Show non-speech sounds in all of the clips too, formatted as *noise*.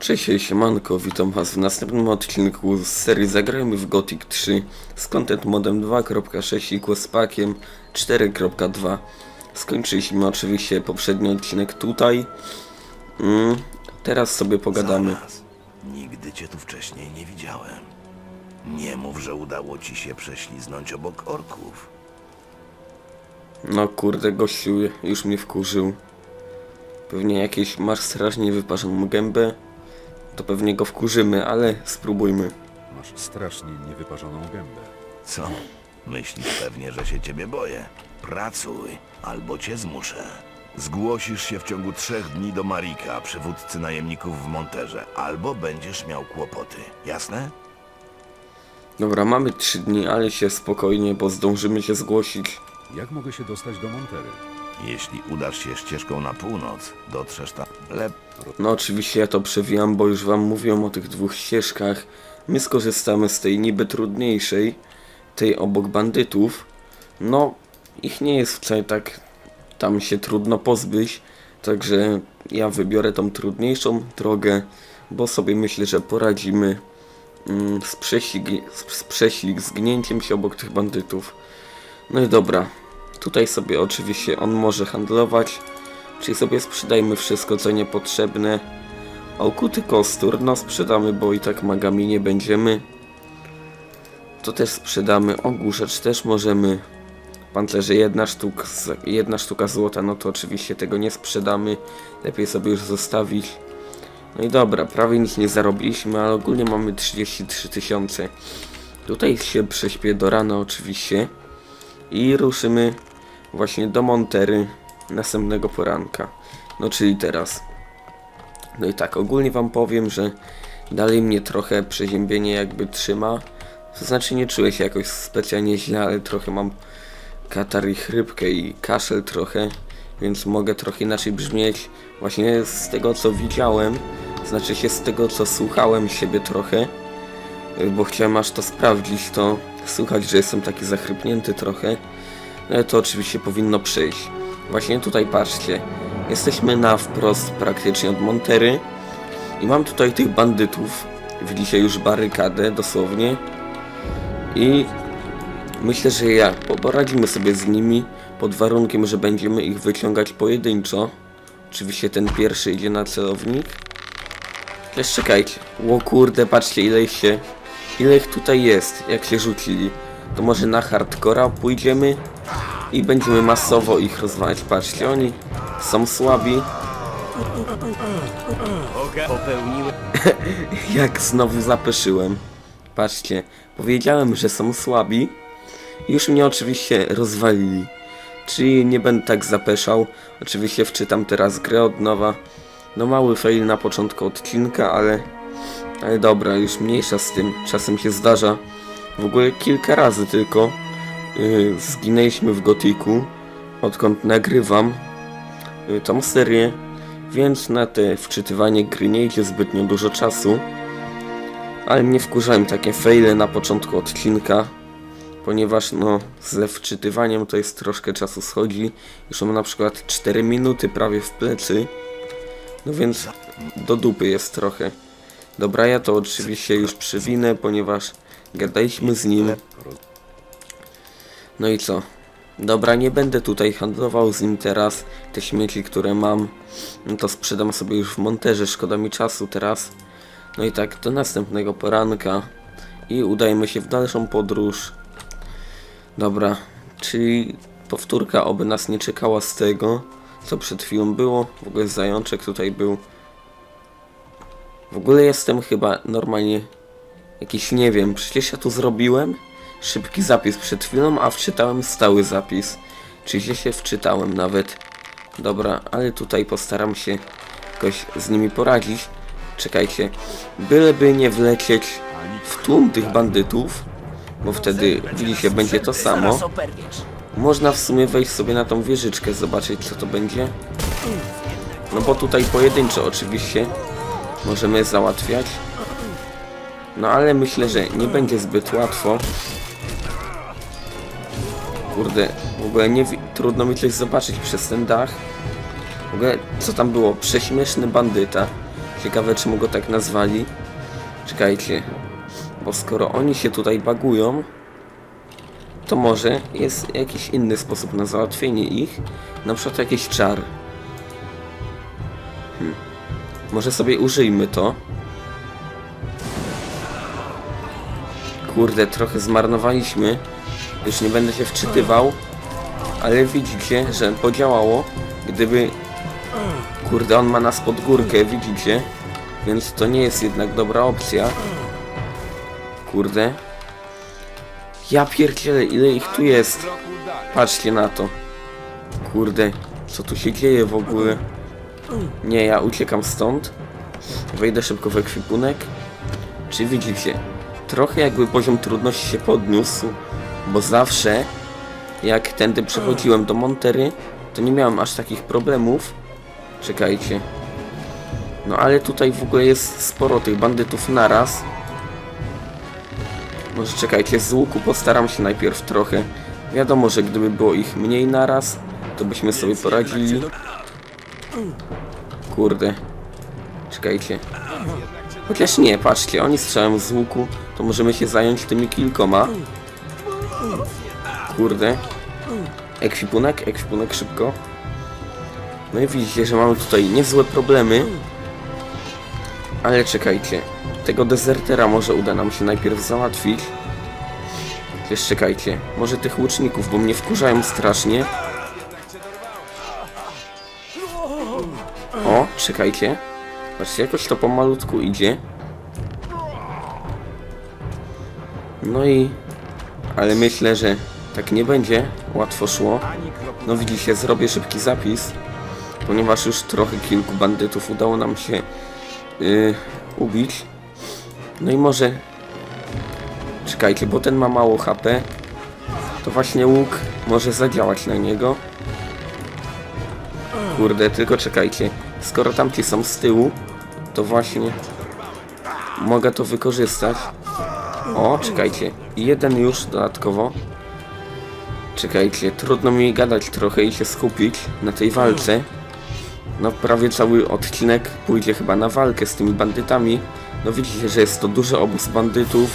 Cześć, siemanko, witam was w następnym odcinku z serii Zagrajmy w Gothic 3 z content modem 2.6 i Questpackiem 4.2 Skończyliśmy oczywiście poprzedni odcinek tutaj mm, Teraz sobie pogadamy Zaraz. Nigdy cię tu wcześniej nie widziałem. Nie mów, że udało ci się prześliznąć obok orków. No kurde, gościu już mnie wkurzył Pewnie jakieś masz strasznie wyparzoną gębę To pewnie go wkurzymy, ale spróbujmy Masz strasznie niewyparzoną gębę. Co? Myślisz pewnie, że się ciebie boję. Pracuj, albo cię zmuszę. Zgłosisz się w ciągu trzech dni do Marika, przywódcy najemników w Monterze, albo będziesz miał kłopoty. Jasne? Dobra, mamy 3 dni, ale się spokojnie, bo zdążymy się zgłosić Jak mogę się dostać do Montery? Jeśli udasz się ścieżką na północ, dotrzesz tam. No oczywiście ja to przewijam, bo już wam mówią o tych dwóch ścieżkach. My skorzystamy z tej niby trudniejszej, tej obok bandytów. No, ich nie jest wcale tak tam się trudno pozbyć, także ja wybiorę tą trudniejszą drogę, bo sobie myślę, że poradzimy mm, z, prześlig, z, prześlig, się obok tych bandytów. No i dobra, tutaj sobie oczywiście on może handlować, czyli sobie sprzedajmy wszystko co niepotrzebne. A ukuty kostur, no sprzedamy, bo i tak magami nie będziemy. To też sprzedamy, ogłuszacz też możemy. Pancerze jedna, sztuk, jedna sztuka złota, no to oczywiście tego nie sprzedamy. Lepiej sobie już zostawić. No i dobra, prawie nic nie zarobiliśmy, ale ogólnie mamy 33 tysiące. Tutaj się prześpię do rana oczywiście. I ruszymy właśnie do Montery następnego poranka. No czyli teraz. No i tak, ogólnie wam powiem, że dalej mnie trochę przeziębienie jakby trzyma. To znaczy nie czuję się jakoś specjalnie źle, ale trochę mam katar i chrypkę i kaszel trochę, więc mogę trochę inaczej brzmieć. Właśnie z tego co widziałem, znaczy się z tego co słuchałem siebie trochę, bo chciałem aż to sprawdzić, to słychać, że jestem taki zachrypnięty trochę. Ale to oczywiście powinno przyjść. Właśnie tutaj patrzcie, jesteśmy na wprost praktycznie od Montery i mam tutaj tych bandytów. Widzicie już barykadę dosłownie. I myślę, że ja po- poradzimy sobie z nimi pod warunkiem, że będziemy ich wyciągać pojedynczo. Oczywiście ten pierwszy idzie na celownik. Też czekajcie. Ło kurde, patrzcie ile ich się... Ile ich tutaj jest, jak się rzucili. To może na hardcora pójdziemy i będziemy masowo ich rozwalać. Patrzcie, oni są słabi. *laughs* Jak znowu zapeszyłem. Patrzcie, powiedziałem, że są słabi. Już mnie oczywiście rozwalili. Czyli nie będę tak zapeszał. Oczywiście wczytam teraz grę od nowa. No mały fail na początku odcinka, ale... Ale dobra, już mniejsza z tym. Czasem się zdarza. W ogóle kilka razy tylko yy, zginęliśmy w Gotiku. Odkąd nagrywam y, tą serię, więc na te wczytywanie gry nie idzie zbytnio dużo czasu. Ale mnie wkurzałem takie faile na początku odcinka, ponieważ no ze wczytywaniem to jest troszkę czasu schodzi. Już mam na przykład 4 minuty prawie w plecy, no więc do dupy jest trochę. Dobra, ja to oczywiście już przywinę, ponieważ gadaliśmy z nim. No i co? Dobra, nie będę tutaj handlował z nim teraz. Te śmieci, które mam, no to sprzedam sobie już w monterze, szkoda mi czasu teraz. No i tak, do następnego poranka i udajemy się w dalszą podróż. Dobra, czyli powtórka oby nas nie czekała z tego, co przed chwilą było. W ogóle zajączek tutaj był. W ogóle jestem chyba normalnie jakiś, nie wiem, przecież ja tu zrobiłem szybki zapis przed chwilą, a wczytałem stały zapis. Czyli się wczytałem nawet. Dobra, ale tutaj postaram się jakoś z nimi poradzić. Czekajcie, byleby nie wlecieć w tłum tych bandytów, bo wtedy widzicie, będzie to samo. Można w sumie wejść sobie na tą wieżyczkę, zobaczyć co to będzie. No bo tutaj pojedynczo oczywiście możemy załatwiać. No ale myślę, że nie będzie zbyt łatwo. Kurde, w ogóle nie trudno mi coś zobaczyć przez ten dach. W ogóle co tam było? Prześmieszny bandyta. Ciekawe czemu go tak nazwali. Czekajcie. Bo skoro oni się tutaj bagują, to może jest jakiś inny sposób na załatwienie ich. Na przykład jakiś czar. Hmm. Może sobie użyjmy to. Kurde, trochę zmarnowaliśmy. Już nie będę się wczytywał. Ale widzicie, że podziałało. Gdyby... Kurde, on ma nas pod górkę, widzicie? Więc to nie jest jednak dobra opcja. Kurde. Ja pierdzielę, ile ich tu jest. Patrzcie na to. Kurde, co tu się dzieje w ogóle? Nie, ja uciekam stąd. Wejdę szybko w ekwipunek. Czy widzicie? Trochę jakby poziom trudności się podniósł, bo zawsze jak tędy przechodziłem do Montery, to nie miałem aż takich problemów. Czekajcie. No ale tutaj w ogóle jest sporo tych bandytów naraz. Może czekajcie, z łuku postaram się najpierw trochę. Wiadomo, że gdyby było ich mniej naraz, to byśmy sobie poradzili. Kurde. Czekajcie. Chociaż nie, patrzcie, oni strzelają z łuku, to możemy się zająć tymi kilkoma. Kurde. Ekwipunek, ekwipunek szybko. No i widzicie, że mamy tutaj niezłe problemy. Ale czekajcie. Tego dezertera może uda nam się najpierw załatwić. Jeszcze czekajcie. Może tych łuczników, bo mnie wkurzają strasznie. O, czekajcie. Patrzcie, jakoś to pomalutku idzie. No i... Ale myślę, że tak nie będzie łatwo szło. No widzicie, zrobię szybki zapis, ponieważ już trochę kilku bandytów udało nam się yy, ubić. No i może... Czekajcie, bo ten ma mało HP. To właśnie łuk może zadziałać na niego. Kurde, tylko czekajcie. Skoro tamci są z tyłu, to właśnie mogę to wykorzystać. O, czekajcie. Jeden już dodatkowo. Czekajcie, trudno mi gadać trochę i się skupić na tej walce. No prawie cały odcinek pójdzie chyba na walkę z tymi bandytami. No widzicie, że jest to duży obóz bandytów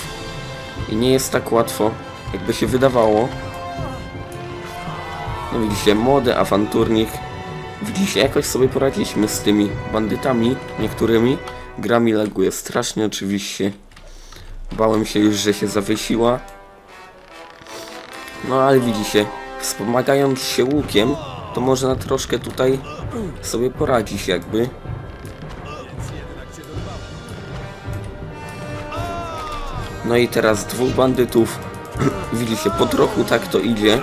i nie jest tak łatwo, jakby się wydawało. No widzicie, młody awanturnik. Widzicie, jakoś sobie poradziliśmy z tymi bandytami, niektórymi. Gra mi laguje strasznie oczywiście. Bałem się już, że się zawiesiła. No ale widzicie, wspomagając się łukiem, to można troszkę tutaj sobie poradzić jakby. No i teraz dwóch bandytów. *clears throat* Widzicie, po trochu tak to idzie.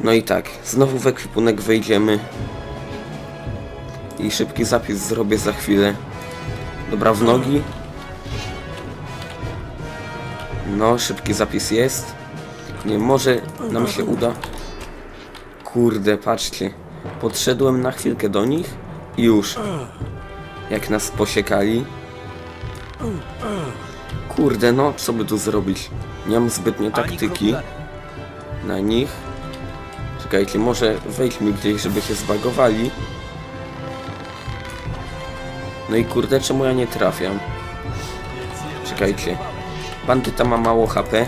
No i tak, znowu w ekwipunek wejdziemy. I szybki zapis zrobię za chwilę. Dobra, w nogi. No, szybki zapis jest. Nie, może nam się uda. Kurde, patrzcie. Podszedłem na chwilkę do nich i już. Jak nas posiekali. Kurde, no, co by tu zrobić? Nie mam zbytnio taktyki na nich. Czekajcie, może wejdźmy gdzieś, żeby się zbagowali. No i kurde, czemu ja nie trafiam? Czekajcie. Bandyta ma mało HP.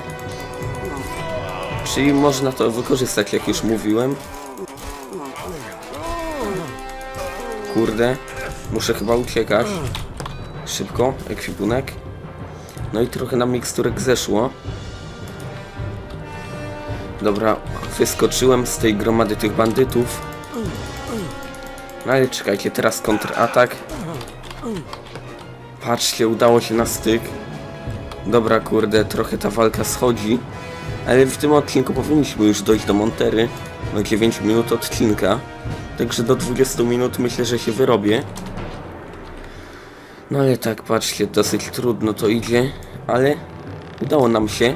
Czyli można to wykorzystać, jak już mówiłem. Kurde. Muszę chyba uciekać. Szybko, ekwipunek. No i trochę nam miksturek zeszło. Dobra, wyskoczyłem z tej gromady tych bandytów. No ale czekajcie, teraz kontratak. Patrzcie, udało się na styk. Dobra, kurde, trochę ta walka schodzi. Ale w tym odcinku powinniśmy już dojść do Montery. No 9 minut odcinka. Także do 20 minut myślę, że się wyrobię. No ale tak, patrzcie, dosyć trudno to idzie. Ale udało nam się.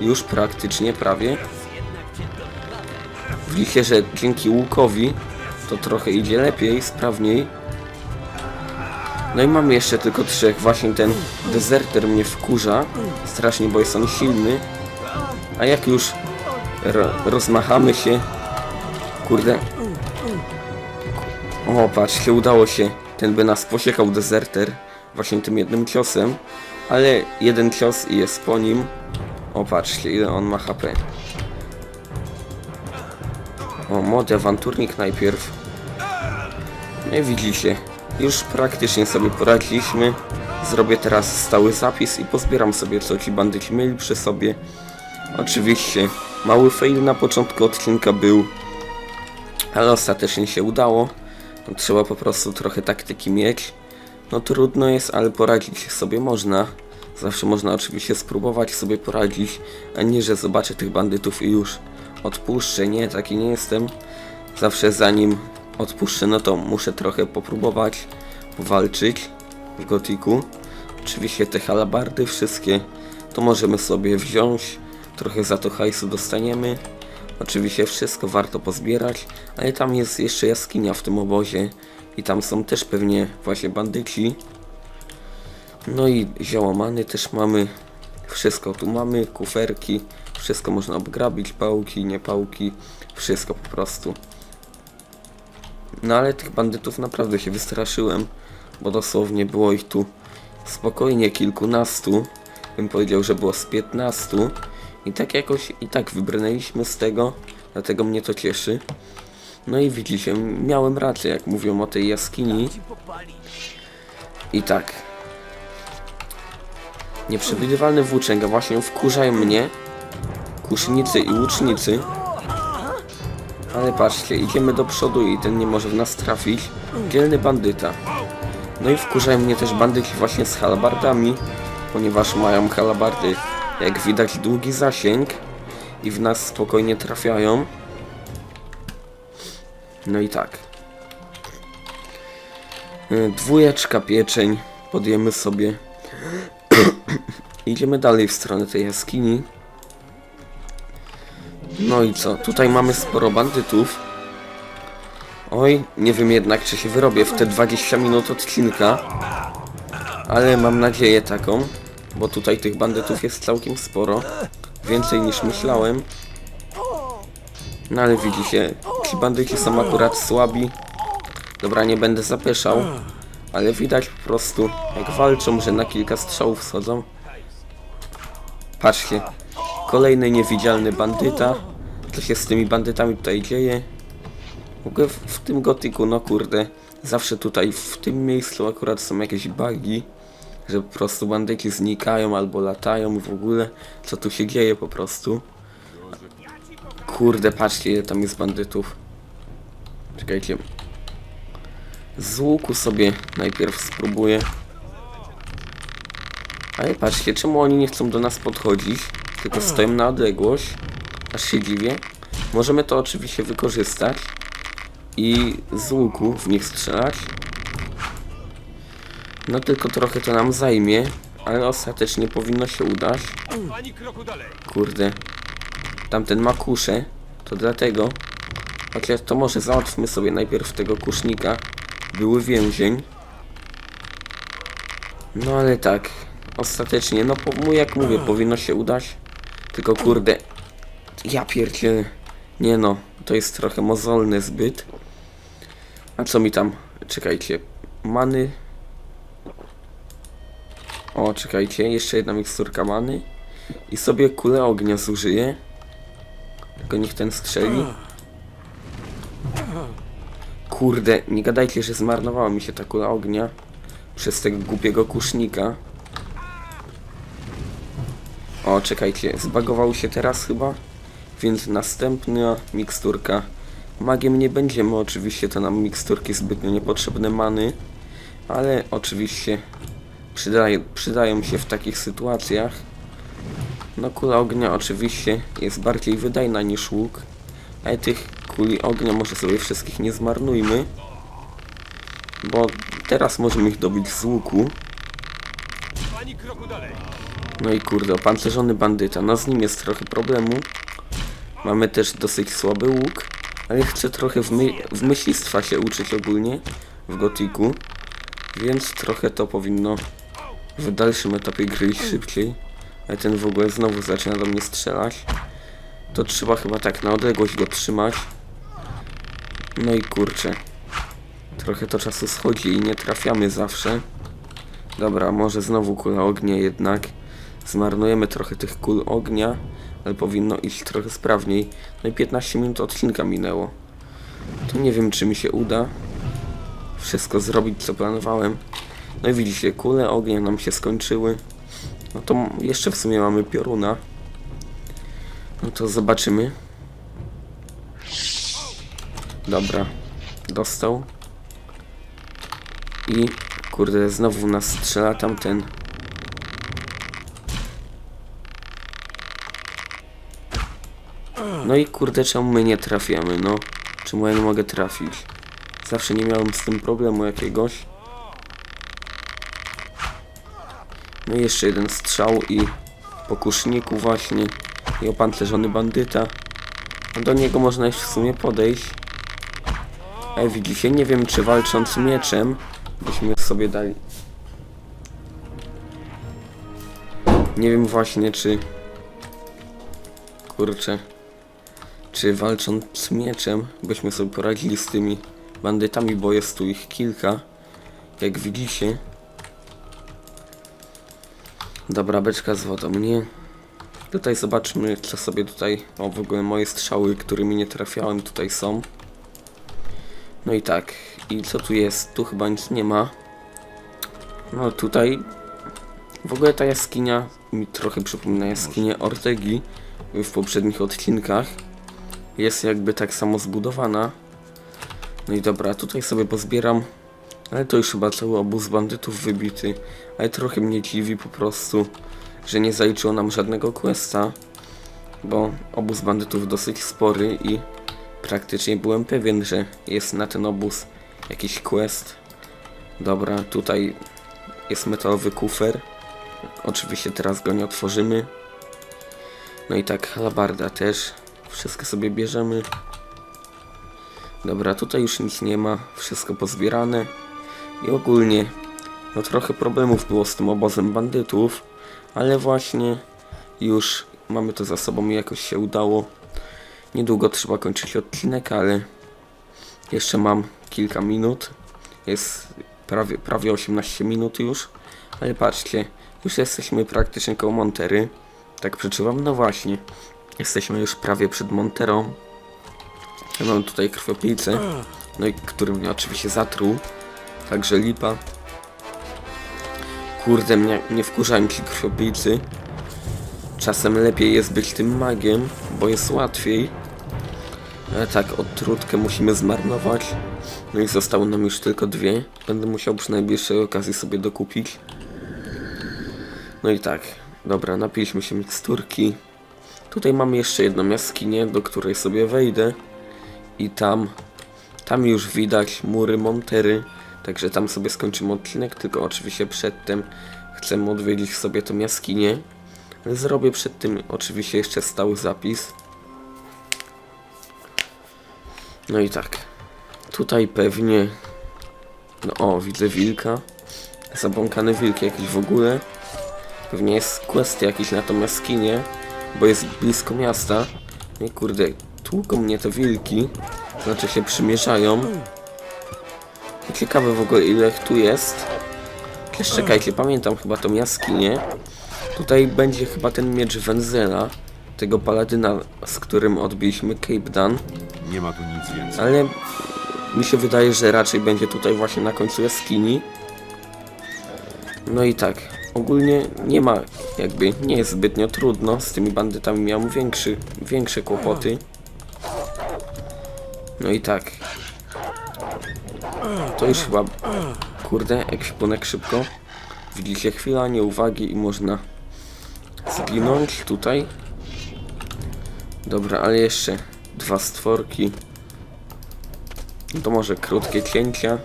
Już praktycznie, prawie. Widzicie, że dzięki łukowi to trochę idzie lepiej, sprawniej. No i mamy jeszcze tylko trzech. Właśnie ten dezerter mnie wkurza. Strasznie, bo jest on silny. A jak już ro rozmachamy się... Kurde. O, patrzcie, udało się ten by nas posiekał dezerter właśnie tym jednym ciosem, ale jeden cios i jest po nim. O, patrzcie, ile on ma HP. O, młody awanturnik najpierw. I widzicie, już praktycznie sobie poradziliśmy. Zrobię teraz stały zapis i pozbieram sobie co ci bandyci mieli przy sobie. Oczywiście, mały fail na początku odcinka był, ale ostatecznie się udało. No, trzeba po prostu trochę taktyki mieć. No trudno jest, ale poradzić sobie można. Zawsze można oczywiście spróbować sobie poradzić, a nie, że zobaczę tych bandytów i już odpuszczę. Nie, taki nie jestem. Zawsze zanim odpuszczę, no to muszę trochę popróbować powalczyć w gotiku. Oczywiście te halabardy wszystkie to możemy sobie wziąć. Trochę za to hajsu dostaniemy. Oczywiście wszystko warto pozbierać, ale tam jest jeszcze jaskinia w tym obozie i tam są też pewnie właśnie bandyci. No i ziołomany też mamy. Wszystko tu mamy, kuferki, wszystko można obgrabić, pałki, nie pałki, wszystko po prostu. No ale tych bandytów naprawdę się wystraszyłem, bo dosłownie było ich tu spokojnie kilkunastu. Bym powiedział, że było z 15. I tak jakoś i tak wybrnęliśmy z tego, dlatego mnie to cieszy. No i widzicie, miałem rację, jak mówią o tej jaskini. I tak. Nieprzewidywalne włóczęga właśnie wkurzają mnie. Kusznicy i łucznicy. Ale patrzcie, idziemy do przodu i ten nie może w nas trafić. Dzielny bandyta. No i wkurzają mnie też bandyci właśnie z halabardami, ponieważ mają halabardy, jak widać, długi zasięg i w nas spokojnie trafiają. No i tak. Y, Dwójeczka pieczeń podjemy sobie. *clears throat* Idziemy dalej w stronę tej jaskini. No i co? Tutaj mamy sporo bandytów. Oj, nie wiem jednak, czy się wyrobię w te 20 minut odcinka. Ale mam nadzieję taką, bo tutaj tych bandytów jest całkiem sporo. Więcej niż myślałem. No ale widzicie, ci bandyci są akurat słabi. Dobra, nie będę zapeszał. Ale widać po prostu, jak walczą, że na kilka strzałów schodzą. Patrzcie, kolejny niewidzialny bandyta. Co się z tymi bandytami tutaj dzieje? W ogóle w, w tym gotiku, no kurde, zawsze tutaj w tym miejscu akurat są jakieś bugi, że po prostu bandyci znikają albo latają w ogóle. Co tu się dzieje po prostu? Kurde, patrzcie ile tam jest bandytów. Czekajcie. Z łuku sobie najpierw spróbuję. Ale patrzcie, czemu oni nie chcą do nas podchodzić, tylko stoją na odległość. Aż się dziwię. Możemy to oczywiście wykorzystać i z łuku w nich strzelać. No tylko trochę to nam zajmie, ale ostatecznie powinno się udać. Kurde. Tamten ma kuszę, to dlatego. Chociaż to może załatwmy sobie najpierw tego kusznika. Były więzień. No ale tak, ostatecznie, no po, jak mówię, powinno się udać. Tylko kurde, ja pierdzielę. Nie no, to jest trochę mozolny zbyt. A co mi tam? Czekajcie, many. O, czekajcie, jeszcze jedna miksturka many. I sobie kulę ognia zużyję. Tylko niech ten strzeli. Kurde, nie gadajcie, że zmarnowała mi się ta kula ognia przez tego głupiego kusznika. O, czekajcie, zbagował się teraz chyba, więc następna miksturka. Magiem nie będziemy, oczywiście to nam miksturki zbytnio niepotrzebne many, ale oczywiście przydaje, przydają się w takich sytuacjach. No kula ognia oczywiście jest bardziej wydajna niż łuk, ale tych kuli ognia może sobie wszystkich nie zmarnujmy, bo teraz możemy ich dobić z łuku. No i kurde, opancerzony bandyta, no z nim jest trochę problemu. Mamy też dosyć słaby łuk, ale chcę trochę w, my w myślistwa się uczyć ogólnie w gotiku, więc trochę to powinno w dalszym etapie gry szybciej. Ale ten w ogóle znowu zaczyna do mnie strzelać. To trzeba chyba tak na odległość go trzymać. No i kurczę. Trochę to czasu schodzi i nie trafiamy zawsze. Dobra, może znowu kula ognia jednak. Zmarnujemy trochę tych kul ognia, ale powinno iść trochę sprawniej. No i 15 minut odcinka minęło. To nie wiem, czy mi się uda wszystko zrobić, co planowałem. No i widzicie, kule ognia nam się skończyły. No to jeszcze w sumie mamy pioruna. No to zobaczymy. Dobra, dostał. I kurde, znowu nas strzela tamten. No i kurde, czemu my nie trafiamy, no? Czemu ja nie mogę trafić? Zawsze nie miałem z tym problemu jakiegoś. No i jeszcze jeden strzał i po kuszniku właśnie i opancerzony bandyta. No do niego można jeszcze w sumie podejść. Ale widzicie, nie wiem czy walcząc mieczem byśmy sobie dali. Nie wiem właśnie czy... Kurczę. Czy walcząc mieczem byśmy sobie poradzili z tymi bandytami, bo jest tu ich kilka. Jak widzicie. Dobra, beczka z wodą, nie? Tutaj zobaczmy, co sobie tutaj... O, w ogóle moje strzały, którymi nie trafiałem, tutaj są. No i tak. I co tu jest? Tu chyba nic nie ma. No tutaj... W ogóle ta jaskinia mi trochę przypomina jaskinię Ortegi w poprzednich odcinkach. Jest jakby tak samo zbudowana. No i dobra, tutaj sobie pozbieram. Ale to już chyba cały obóz bandytów wybity. Ale trochę mnie dziwi po prostu, że nie zaliczyło nam żadnego questa. Bo obóz bandytów dosyć spory i praktycznie byłem pewien, że jest na ten obóz jakiś quest. Dobra, tutaj jest metalowy kufer. Oczywiście teraz go nie otworzymy. No i tak, halabarda też. Wszystko sobie bierzemy. Dobra, tutaj już nic nie ma. Wszystko pozbierane. I ogólnie, no trochę problemów było z tym obozem bandytów. Ale właśnie już mamy to za sobą i jakoś się udało. Niedługo trzeba kończyć odcinek, ale jeszcze mam kilka minut. Jest prawie, prawie 18 minut już. Ale patrzcie, już jesteśmy praktycznie koło Montery. Tak przeczuwam, no właśnie. Jesteśmy już prawie przed Monterą. Ja mam tutaj krwiopijcę, no i który mnie oczywiście zatruł. Także lipa. Kurde, mnie, nie wkurzają ci krwiopijcy. Czasem lepiej jest być tym magiem, bo jest łatwiej. Ale tak, odtrutkę musimy zmarnować. No i zostały nam już tylko dwie. Będę musiał przy najbliższej okazji sobie dokupić. No i tak, dobra, napiliśmy się miksturki. Tutaj mamy jeszcze jedną jaskinię, do której sobie wejdę. I tam, tam już widać mury Montery. Także tam sobie skończymy odcinek, tylko oczywiście przedtem chcemy odwiedzić sobie tą jaskinię. Zrobię przed tym oczywiście jeszcze stały zapis. No i tak. Tutaj pewnie... No o, widzę wilka. Zabłąkany wilk jakiś w ogóle. Pewnie jest quest jakiś na tą jaskinię, bo jest blisko miasta. No i kurde, tłuką mnie te wilki. Znaczy się przymierzają. I ciekawe w ogóle ile ich tu jest. Też czekajcie, pamiętam chyba tą jaskinię. Tutaj będzie chyba ten miecz Wenzela, tego paladyna, z którym odbiliśmy Cape Dan. Nie ma tu nic więcej. Ale mi się wydaje, że raczej będzie tutaj właśnie na końcu jaskini. No i tak, ogólnie nie ma, jakby nie jest zbytnio trudno. Z tymi bandytami miałem większy, większe kłopoty. No i tak. To już chyba, kurde, ekwipunek szybko. Widzicie, chwila nieuwagi i można zginąć tutaj. Dobra, ale jeszcze dwa stworki. No to może krótkie cięcia.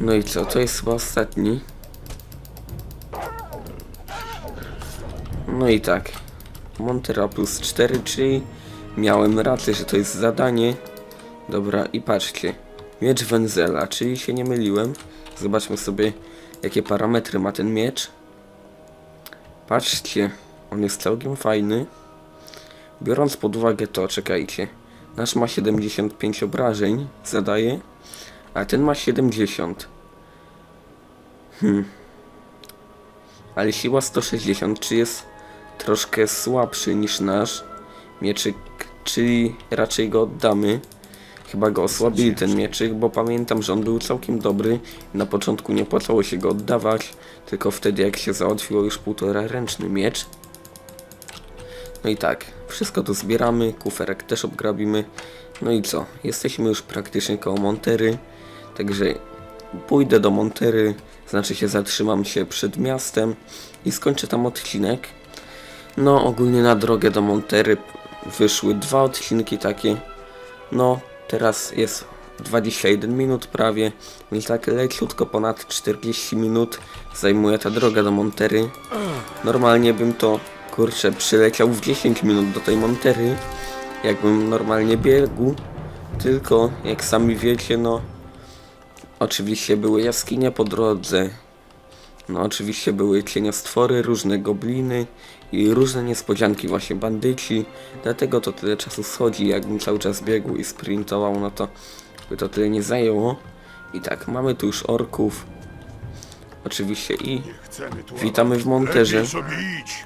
No i co? To jest chyba ostatni. No i tak. Montera plus 4, czyli miałem rację, że to jest zadanie. Dobra, i patrzcie. Miecz Wenzela, czyli się nie myliłem. Zobaczmy sobie, jakie parametry ma ten miecz. Patrzcie, on jest całkiem fajny. Biorąc pod uwagę to, czekajcie. Nasz ma 75 obrażeń, zadaje, A ten ma 70. Hmm. Ale siła 160, czy jest troszkę słabszy niż nasz mieczyk, czyli raczej go oddamy. Chyba go osłabili ten mieczyk, bo pamiętam, że on był całkiem dobry na początku nie opłacało się go oddawać, tylko wtedy jak się załatwiło już półtora ręczny miecz. No i tak, wszystko tu zbieramy, kuferek też obgrabimy. No i co, jesteśmy już praktycznie koło Montery, także pójdę do Montery, znaczy się zatrzymam się przed miastem i skończę tam odcinek. No ogólnie na drogę do Montery wyszły dwa odcinki takie. No teraz jest 21 minut prawie, więc tak leciutko ponad 40 minut zajmuje ta droga do Montery. Normalnie bym to kurczę przyleciał w 10 minut do tej Montery, jakbym normalnie biegł. Tylko jak sami wiecie, no oczywiście były jaskinie po drodze, no oczywiście były cieniostwory, różne gobliny i różne niespodzianki właśnie bandyci, dlatego to tyle czasu schodzi, jakbym cały czas biegł i sprintował, no to by to tyle nie zajęło. I tak, mamy tu już orków, oczywiście i witamy w Monterze.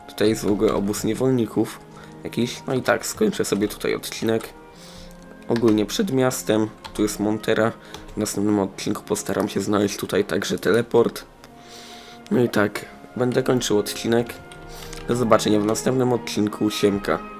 Tutaj jest w ogóle obóz niewolników jakiś, no i tak, skończę sobie tutaj odcinek. Ogólnie przed miastem, tu jest Montera, w następnym odcinku postaram się znaleźć tutaj także teleport. No i tak, będę kończył odcinek. Do zobaczenia w następnym odcinku. Siemka.